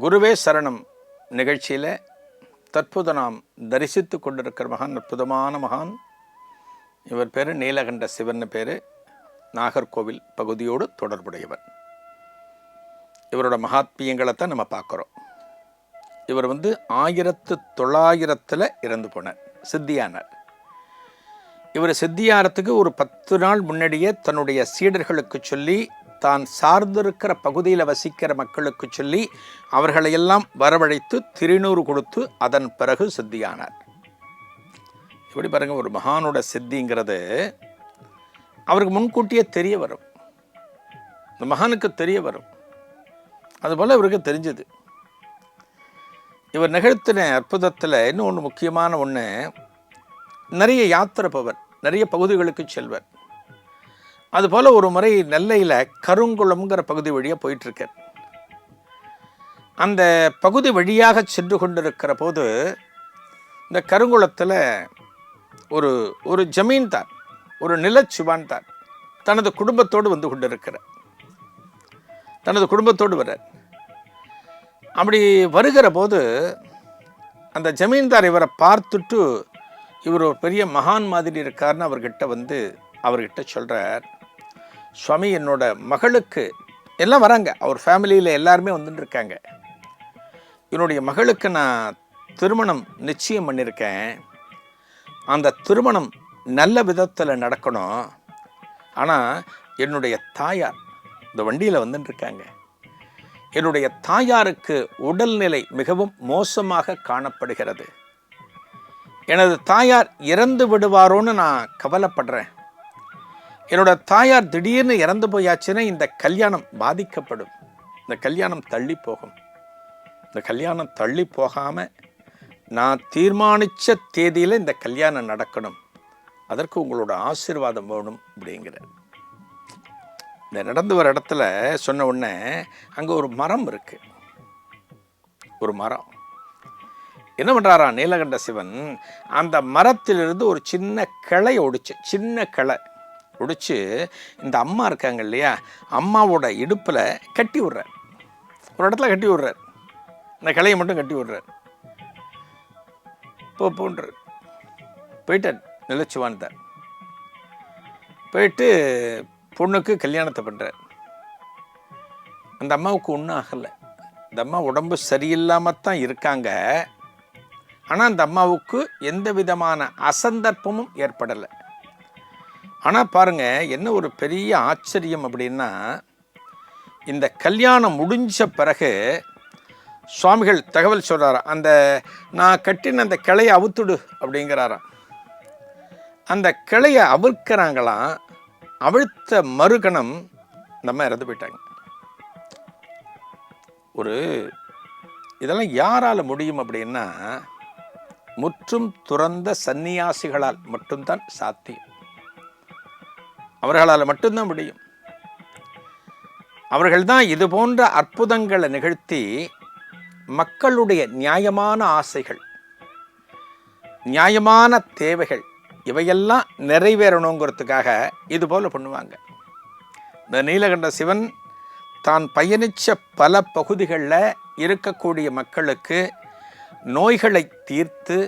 குருவே சரணம். நிகழ்ச்சியில் தற்போது நாம் தரிசித்து கொண்டிருக்கிற மகான் அற்புதமான மகான். இவர் பேர் நீலகண்ட சிவன் பேர். நாகர்கோவில் பகுதியோடு தொடர்புடையவர். இவரோட மகாத்மியங்களை தான் நம்ம பார்க்குறோம். இவர் வந்து ஆயிரத்து தொள்ளாயிரத்தில் இறந்து போனார் சித்தியானார். இவர் சித்தியாரத்துக்கு ஒரு பத்து நாள் முன்னாடியே தன்னுடைய சீடர்களுக்கு சொல்லி தான் சார்ந்திருக்கிற பகுதியில் வசிக்கிற மக்களுக்கு சொல்லி அவர்களையெல்லாம் வரவழைத்து திருநூறு கொடுத்து அதன் பிறகு சித்தியானார். இப்படி பாருங்க ஒரு மகானோட சித்திங்கிறது அவருக்கு முன்கூட்டியே தெரிய வரும். இந்த மகானுக்கு தெரிய வரும். அதுபோல் இவருக்கு தெரிஞ்சது. இவர் நிகழ்த்தின அற்புதத்தில் இன்னும் ஒன்று முக்கியமான ஒன்று நிறைய யாத்திரை போவர் நிறைய பகுதிகளுக்கு செல்வர். அதுபோல் ஒரு முறை நெல்லையில் கருங்குளம்ங்கிற பகுதி வழியாக போயிட்டுருக்கேன் அந்த பகுதி வழியாக சென்று கொண்டிருக்கிற போது இந்த கருங்குளத்தில் ஒரு ஒரு ஜமீன்தார் ஒரு நிலச்சுவான்தார் தனது குடும்பத்தோடு வந்து கொண்டிருக்கிறார். தனது குடும்பத்தோடு வர்றார். அப்படி வருகிற போது அந்த ஜமீன்தார் இவரை பார்த்துட்டு இவர் ஒரு பெரிய மகான் மாதிரி இருக்காருன்னு அவர்கிட்ட வந்து அவர்கிட்ட சொல்கிறார் சுவாமி என்னோட மகளுக்கு எல்லாம் வராங்க. அவர் ஃபேமிலியில் எல்லாருமே வந்துட்டு இருக்காங்க என்னுடைய மகளுக்கு நான் திருமணம் நிச்சயம் பண்ணியிருக்கேன். அந்த திருமணம் நல்ல விதத்தில் நடக்கணும். ஆனால் என்னுடைய தாயார் இந்த வண்டியில் வந்துட்டு இருக்காங்க என்னுடைய தாயாருக்கு உடல்நிலை மிகவும் மோசமாக காணப்படுகிறது. எனது தாயார் இறந்து விடுவாரோன்னு நான் கவலைப்படுறேன். என்னோட தாயார் திடீர்னு இறந்து போயாச்சுன்னா இந்த கல்யாணம் பாதிக்கப்படும். இந்த கல்யாணம் தள்ளி போகும். இந்த கல்யாணம் தள்ளி போகாமல் நான் தீர்மானித்த தேதியில் இந்த கல்யாணம் நடக்கணும். அதற்கு உங்களோட ஆசீர்வாதம் வேணும் அப்படிங்கிற இந்த நடந்து வர இடத்துல சொன்ன உடனே அங்கே ஒரு மரம் இருக்கு. ஒரு மரம். என்ன பண்ணுறாரா நீலகண்ட சிவன்? அந்த மரத்திலிருந்து ஒரு சின்ன கிளை ஒடிச்சு சின்ன கிளை. பிடிச்சி இந்த அம்மா இருக்காங்க இல்லையா அம்மாவோட இடுப்பில் கட்டி விடுறார். ஒரு இடத்துல கட்டி விடுறார். இந்த கிளையை மட்டும் கட்டி விடுறார். போ போன்றார் போயிட்டார். நிலச்சுவான்தார் போயிட்டு பொண்ணுக்கு கல்யாணத்தை பண்ணுறார் அந்த அம்மாவுக்கு ஒன்றும் ஆகலை. இந்த அம்மா உடம்பு சரியில்லாமல் தான் இருக்காங்க. ஆனால் அந்த அம்மாவுக்கு எந்த விதமான அசந்தர்ப்பமும் ஏற்படலை. ஆனால் பாருங்க என்ன ஒரு பெரிய ஆச்சரியம் அப்படின்னா இந்த கல்யாணம் முடிஞ்ச பிறகு சுவாமிகள் தகவல் சொல்கிறாராம் அந்த நான் கட்டின அந்த கிளையை அவுத்துடு அப்படிங்கிறாராம். அந்த கிளையை அவிழ்க்கிறாங்களாம் அவிழ்த்த மறுகணம் நம்ம இறந்து போயிட்டாங்க. ஒரு இதெல்லாம் யாரால் முடியும் அப்படின்னா முற்றும் துறந்த சந்நியாசிகளால் மட்டும்தான் சாத்தியம். அவர்களால் மட்டும்தான் முடியும். அவர்கள்தான் இது போன்ற அற்புதங்களை நிகழ்த்தி மக்களுடைய நியாயமான ஆசைகள் நியாயமான தேவைகள் இவையெல்லாம் நிறைவேறணுங்கிறதுக்காக இது போல் பண்ணுவாங்க. இந்த நீலகண்ட சிவன் தான் பயணித்த பல பகுதிகளில் இருக்கக்கூடிய மக்களுக்கு நோய்களை தீர்த்து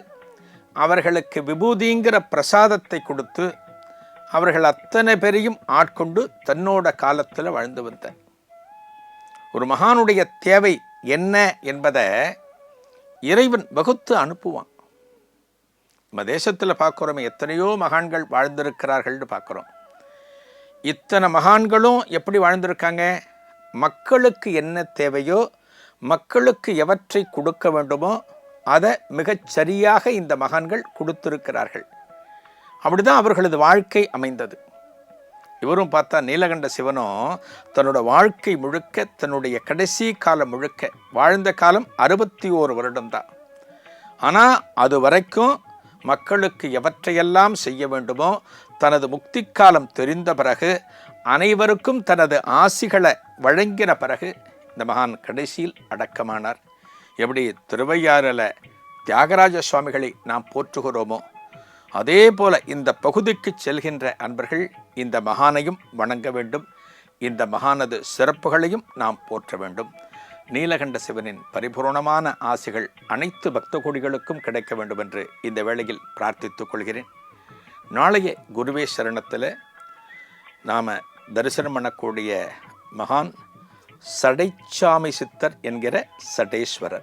அவர்களுக்கு விபூதிங்கிற பிரசாதத்தை கொடுத்து அவர்கள் அத்தனை பேரையும் ஆட்கொண்டு தன்னோட காலத்தில் வாழ்ந்து வந்தார். ஒரு மகானுடைய தேவை என்ன என்பதை இறைவன் வகுத்து அனுப்புவான். நம்ம தேசத்தில் பார்க்குறோமே எத்தனையோ மகான்கள் வாழ்ந்திருக்கிறார்கள்னு பார்க்குறோம். இத்தனை மகான்களும் எப்படி வாழ்ந்திருக்காங்க? மக்களுக்கு என்ன தேவையோ மக்களுக்கு எவற்றை கொடுக்க வேண்டுமோ அதை மிகச் சரியாக இந்த மகான்கள் கொடுத்திருக்கிறார்கள். அப்படிதான் அவர்களது வாழ்க்கை அமைந்தது. இவரும் பார்த்தா நீலகண்ட சிவனும் தன்னோட வாழ்க்கை முழுக்க தன்னுடைய கடைசி காலம் முழுக்க வாழ்ந்த காலம் அறுபத்தி ஓரு வருடம்தான். ஆனால் அது வரைக்கும் மக்களுக்கு எவற்றையெல்லாம் செய்ய வேண்டுமோ தனது முக்தி காலம் தெரிந்த பிறகு அனைவருக்கும் தனது ஆசிகளை வழங்கின பிறகு இந்த மகான் கடைசியில் அடக்கமானார். எப்படி திருவையாறில் தியாகராஜ சுவாமிகளை நாம் போற்றுகிறோமோ அதே போல இந்த பகுதிக்கு செல்கின்ற அன்பர்கள் இந்த மகானையும் வணங்க வேண்டும். இந்த மகானது சிறப்புகளையும் நாம் போற்ற வேண்டும். நீலகண்ட சிவனின் பரிபூரணமான ஆசைகள் அனைத்து பக்த கோடிகளுக்கும் கிடைக்க வேண்டும் என்று இந்த வேளையில் பிரார்த்தித்துக் கொள்கிறேன். நாளைய குருவே சரணத்தில் நாம் தரிசனம் பண்ணக்கூடிய மகான் சடைச்சாமி சித்தர் என்கிற சடேஸ்வரர்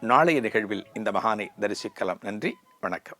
நாளைய நிகழ்வில் இந்த மகானை தரிசிக்கலாம். நன்றி வணக்கம்.